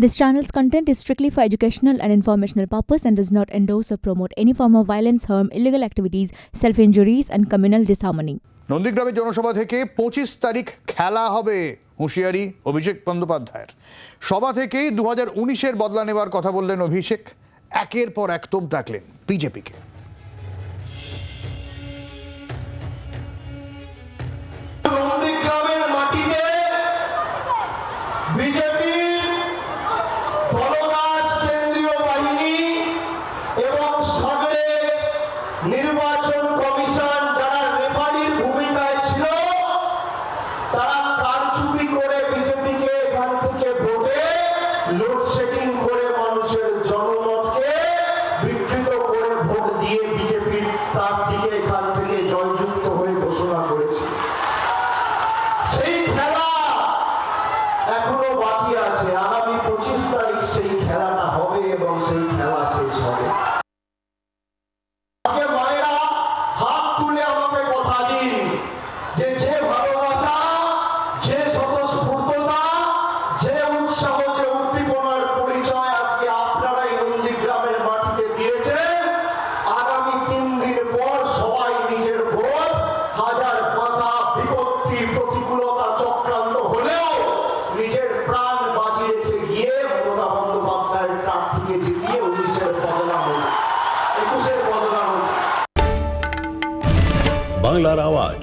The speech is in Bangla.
This channel's content is strictly for educational and informational purpose and does not endorse or promote any form of violence, harm, illegal activities, self-injuries and communal disharmony. নন্দীগ্রামের জনসভা থেকে পঁচিশ তারিখ খেলা হবে হুঁশিয়ারি অভিষেক বন্দ্যোপাধ্যায়ের সভা থেকেই দু হাজার উনিশের বদলা নেওয়ার কথা বললেন অভিষেক একের পর এক তোপ ডাকলেন বিজেপিকে নির্বাচন কমিশন যারা রেফারির ভূমিকায় ছিল, তারা কারচুপি করে বিজেপিকে এখান থেকে ভোটে লোডশেডিং করে মানুষের জনমতকে বিকৃত করে ভোট দিয়ে বিজেপির প্রার্থীকে এখান থেকে জয়যুক্ত হয়ে ঘোষণা করেছে। সেই খেলা এখনও বাকি আছে। আগামী পঁচিশ তারিখ সেই খেলাটা হবে এবং সেই খেলা শেষ হবে আজকে মায়েরা হাত তুলে আমাকে কথা দিন চক্রান্ত হলেও নিজের প্রাণ বাজি গিয়ে মমতা বন্দ্যোপাধ্যায়ের প্রার্থীকে জিতিয়ে হোক একুশের বাংলার আওয়াজ